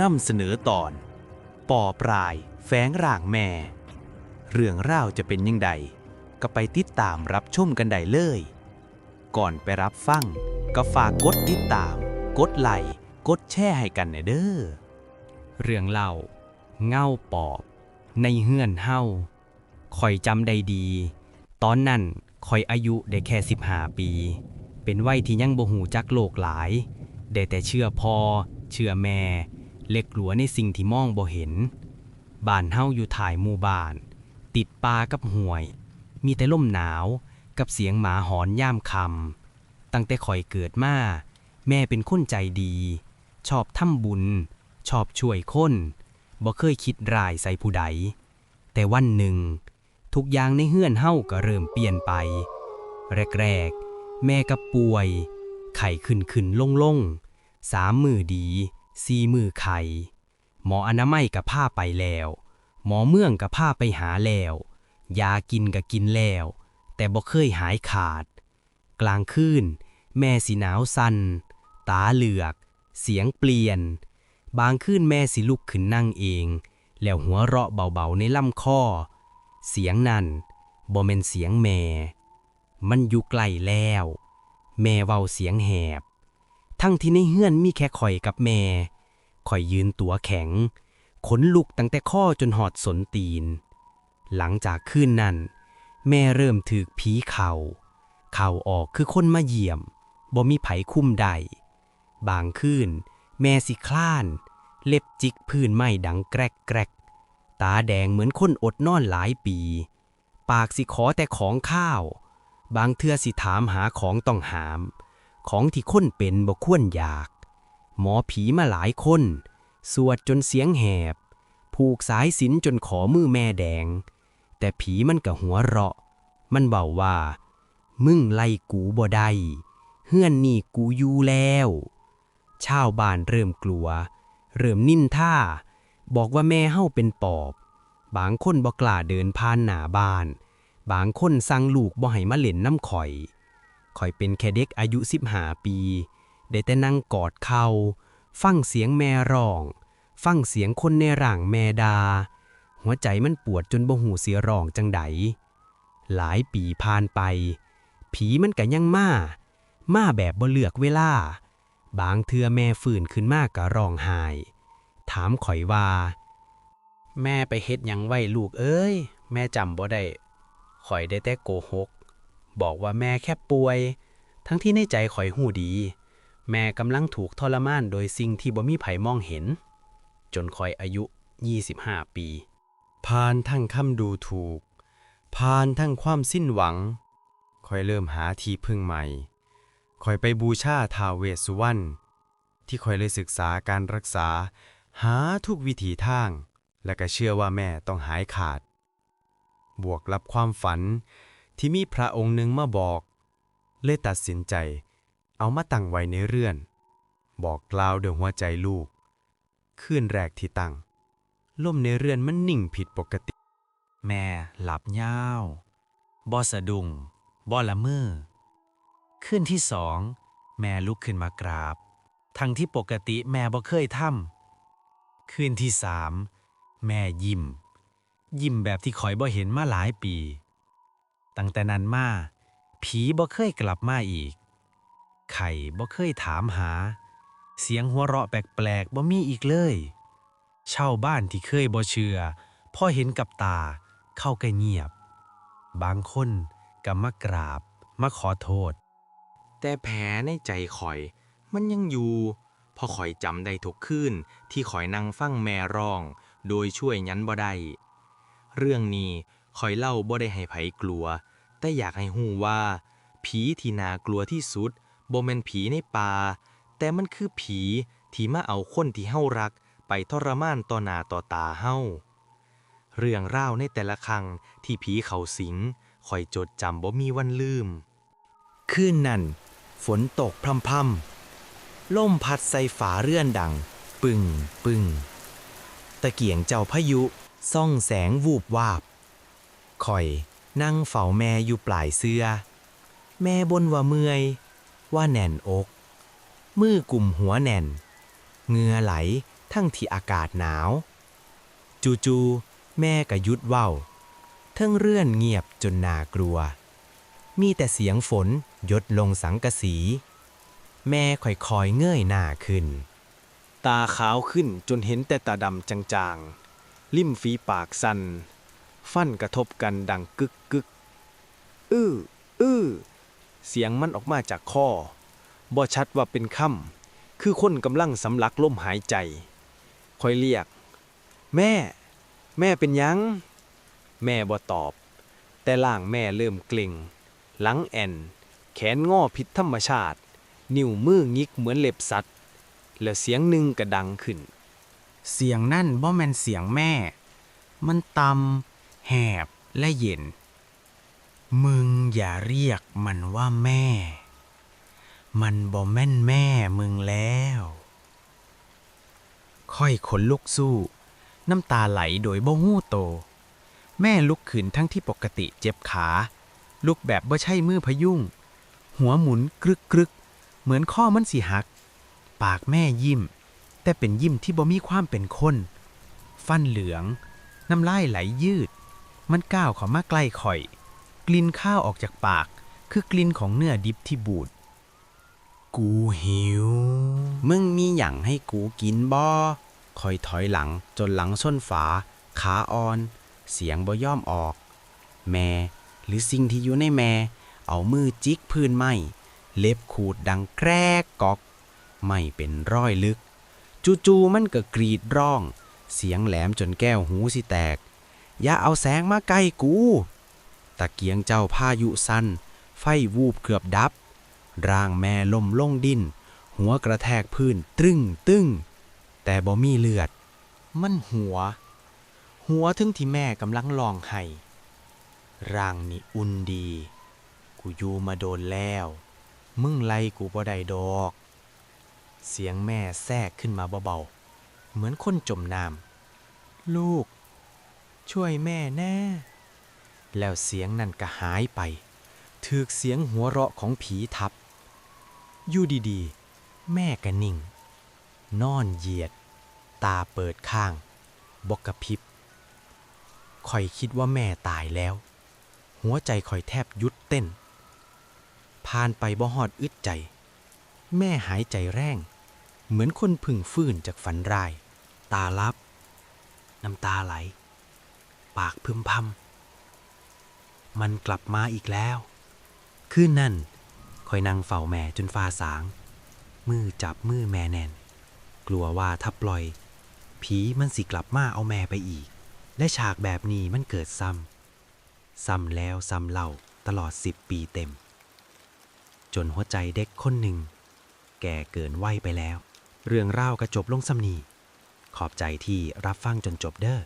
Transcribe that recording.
นำเสนอตอนปอปลายแฝงร่างแม่ เรื่องร่าวจะเป็นยังไงก็ไปติดตามรับชมกันได้เลย ก่อนไปรับฟังก็ฝากกดติดตาม กดไลค์กดแชร์ให้กันนะเด้อเรื่องเล่า เง่าปอบ ในเฮือนเฮาคอยจำได้ดี ตอนนั้นคอยอายุได้แค่สิบห้าปี เป็นวัยที่ยังบ่หูจักโลกหลาย ได้แต่เชื่อพ่อเชื่อแม่ เล็กหลัวในสิ่งที่มองบ่เห็น บ้านเฮาอยู่ถ่ายหมู่บ้าน ติดป่ากับห้วย มีแต่ลมหนาวกับเสียงหมาหอนย่ามคำตั้งแต่ข่อยเกิดมาแม่เป็นคนใจดี ชอบทำบุญ ชอบช่วยคนบ่เคยคิดร้ายใส่ผู้ใด แต่วันหนึ่ง ทุกอย่างในเฮือนเฮาก็เริ่มเปลี่ยนไป แรกๆ แม่ก็ป่วย ไข้ขึ้นขึ้นลงลงสามมือดี สีมือไข้หมออนามัยก็พาไปแล้ว หมอเมืองก็พาไปหาแล้วยากินก็กินแล้ว แต่บ่เคยหายขาด กลางคืนแม่สิหนาวสัน่นตาเหลือก เสียงเปลี่ยน บางคืนแม่สิลุกขึ้นนั่งเอง แล้วหัวเราะเบาๆในลำคอ เสียงนั่นบ่แม่นเสียงแม่ มันอยู่ไกลแล้ว แม่เว้าเสียงแหบ ทั้งที่ในเฮือนมีแค่ข่อยกับแม่ข่อยยืนตัวแข็ง ขนลุกตั้งแต่ข้อจนหอดสนตีน หลังจากคืนนั้น แม่เริ่มถือผีเข่า เข่าออกคือคนมาเยี่ยมบ่มีไผคุ้มใด บางคืนแม่สิคลาน เล็บจิกพื้นไม้ดังแกรกแกรกตาแดงเหมือนคนอดนอนหลายปี ปากสิขอแต่ของข้าว บางเทื่อสิถามหาของต้องหาม ของที่คนเป็นบ่ควรอยาก หมอผีมาหลายคน สวดจนเสียงแหบ ผูกสายสินจนขอมือแม่แดง แต่ผีมันก็หัวเราะ มันเบาว่า มึงไล่กูบ่ได้เฮือนนี่กูอยู่แล้วชาวบ้านเริ่มกลัว เริ่มนิ่นท่า บอกว่าแม่เฮาเป็นปอบ บางคนบ่กล้าเดินผ่านหน้าบ้าน บางคนสั่งลูกบ่ให้มาเล่นน้ำข่อย ข่อยเป็นแค่เด็กอายุสิบห้าปี ได้แต่นั่งกอดเขา ฟังเสียงแม่ร้อง ฟังเสียงคนในร่างแม่ดา หัวใจมันปวดจนบ่หูเสียร้องจังใดหลายปีผ่านไป ผีมันก็ยังมา มาแบบบ่เลือกเวลา บางเทื่อแม่ฝืนขึ้นมากก็ร้องไห้ ถามข่อยว่า แม่ไปเฮ็ดยังไว้ลูกเอ้ย แม่จำบ่ได้ข่อยได้แต่โกหก บอกว่าแม่แค่ป่วย ทั้งที่ในใจข่อยหูดี แม่กำลังถูกทรมานโดยสิ่งที่บ่มีไผมองเห็น จนข่อยอายุ 25 ปีผ่านทั้งคำดูถูกผ่านทั้งความสิ้นหวังคอยเริ่มหาที่พึ่งใหม่คอยไปบูชาทาวเวสุวรรณที่คอยเลยศึกษาการรักษา หาทุกวิถีทาง และก็เชื่อว่าแม่ต้องหายขาด บวกรับความฝัน ที่มีพระองค์หนึ่งมาบอก เลยตัดสินใจ เอามาตั้งไว้ในเรือน บอกกล่าวด้วยหัวใจลูก คืนแรกที่ตั้งลมในเรือนมันนิ่งผิดปกติ แม่หลับยาวบ่สะดุงบ่ละมือคืนที่สอง แม่ลุกขึ้นมากราบ ทั้งที่ปกติแม่บ่เคยทำคืนที่สาม แม่ยิ้ม ยิ้มแบบที่ข่อยบ่เห็นมาหลายปี ตั้งแต่นั้นมา ผีบ่เคยกลับมาอีก ไข่บ่เคยถามหา เสียงหัวเราะแปลกๆบ่มีอีกเลยเช่าบ้านที่เคยบ่เชื่อพอเห็นกับตาเข้าก็เงียบ บางคนก็มากราบมาขอโทษ แต่แผลในใจข่อย มันยังอยู่พอข่อยจำได้ทุกคืนที่ข่อยนั่งฟังแม่ร้อง โดยช่วยยันบ่ได้เรื่องนี้ข่อยเล่าบ่ได้ให้ไผกลัว แต่อยากให้ฮู้ว่า ผีที่น่ากลัวที่สุดบ่แม่นผีในป่า แต่มันคือผีที่มาเอาคนที่เฮารัก ไปทรมานต่อหน้าต่อตาเฮาเรื่องราวในแต่ละครั้งที่ผีเขาสิงคอยจดจำบ่มีวันลืม คืนนั้น ฝนตกพรำๆล่มพัดใส่ฝาเรื่อนดัง ปึ่งปึ่งตะเกียงเจ้าพายุส่องแสงวูบวาบคอย นั่งเฝ้าแม่อยู่ปลายเสื้อ แม่บนว่าเมื่อย ว่าแน่นอก มือกลุ่มหัวแน่นเหงื่อไหลทั้งที่อากาศหนาว จูๆแม่ก็หยุดเว้าเทิงเรื่อนเงียบจนน่ากลัว มีแต่เสียงฝนยดลงสังกะสี แม่ค่อยๆเงยหน้าขึ้น ตาขาวขึ้นจนเห็นแต่ตาดำจางๆลิ่มฝีปากสัน่น ฟันกระทบกันดังกึกกึกอื้ออื้อเสียงมันออกมาจากคอบ่ชัดว่าเป็นคำคือคนกำลังสำลักลมหายใจคอยเรียก แม่ แม่เป็นยัง แม่บ่ตอบ แต่ล่างแม่เริ่มเกร็งหลังแอน แขนงอผิดธรรมชาติ นิ้วมืองิกเหมือนเล็บสัตว์ แล้วเสียงหนึ่งกระดังขึ้น เสียงนั่นบ่แม่นเสียงแม่ มันต่ำ แหบและเย็น มึงอย่าเรียกมันว่าแม่ มันบ่แม่นแม่มึงแล้ว ค่อยขนลุกสู้ น้ำตาไหลโดยบ่หู้โต แม่ลุกขึ้นทั้งที่ปกติเจ็บขา ลุกแบบบ่ใช่มือพยุงหัวหมุนกรึกกรึกๆเหมือนข้อมันสิหัก ปากแม่ยิ้ม แต่เป็นยิ้มที่บ่มีความเป็นคน ฟันเหลือง น้ำลายไหลยืด มันก้าวเข้ามาใกล้ข่อย กลิ่นข้าวออกจากปาก คือกลิ่นของเนื้อดิบที่บูด กูหิว มึงมีหยังให้กูกินบ่คอยถอยหลังจนหลังส้นฝา ขาอ่อน เสียงบ่ย่อมออก แม่ หรือสิ่งที่อยู่ในแม่ เอามือจิกพื้นไม้เล็บขูดดังแกรกกอก ไม่เป็นร้อยลึก จู่ๆมันก็กรีดร้อง เสียงแหลมจนแก้วหูสิแตก อย่าเอาแสงมาใกล้กู ตะเกียงเจ้าพายุสั้น ไฟวูบเกือบดับ ร่างแม่ล่มลงดิน หัวกระแทกพื้นตรึงตึ้ง แต่บ่มีเลือด มันหัว หัวถึงที่แม่กำลังลองไห้ร่างนี่อุ่นดี กูอยู่มาโดนแล้ว มึงไล่กูบ่ได้ดอก เสียงแม่แทรกขึ้นมาเบาๆ เหมือนคนจมน้ำลูก ช่วยแม่แน่ แล้วเสียงนั่นก็หายไปถือเสียงหัวเราะของผีทับ อยู่ดีๆ แม่ก็นิ่ง นอนเหยียด ตาเปิดข้าง บกกระพริบคอยคิดว่าแม่ตายแล้ว หัวใจคอยแทบหยุดเต้น ผ่านไปบ่ฮอดอึดใจ แม่หายใจแรงเหมือนคนพึ่งฟื้นจากฝันร้าย ตาลับ น้ำตาไหล ปากพึมพำมันกลับมาอีกแล้ว คืนนั่นคอยนั่งเฝ้าแม่จนฟ้าสาง มือจับมือแม่แน่น กลัวว่าถ้าปล่อย ผีมันสิกลับมาเอาแม่ไปอีก และฉากแบบนี้มันเกิดซ้ำ ซ้ำแล้วซ้ำเล่าตลอดสิบปีเต็ม จนหัวใจเด็กคนหนึ่ง แก่เกินวัยไปแล้ว เรื่องเล่ากระจบลงซ้ำนีขอบใจที่รับฟังจนจบเด้อ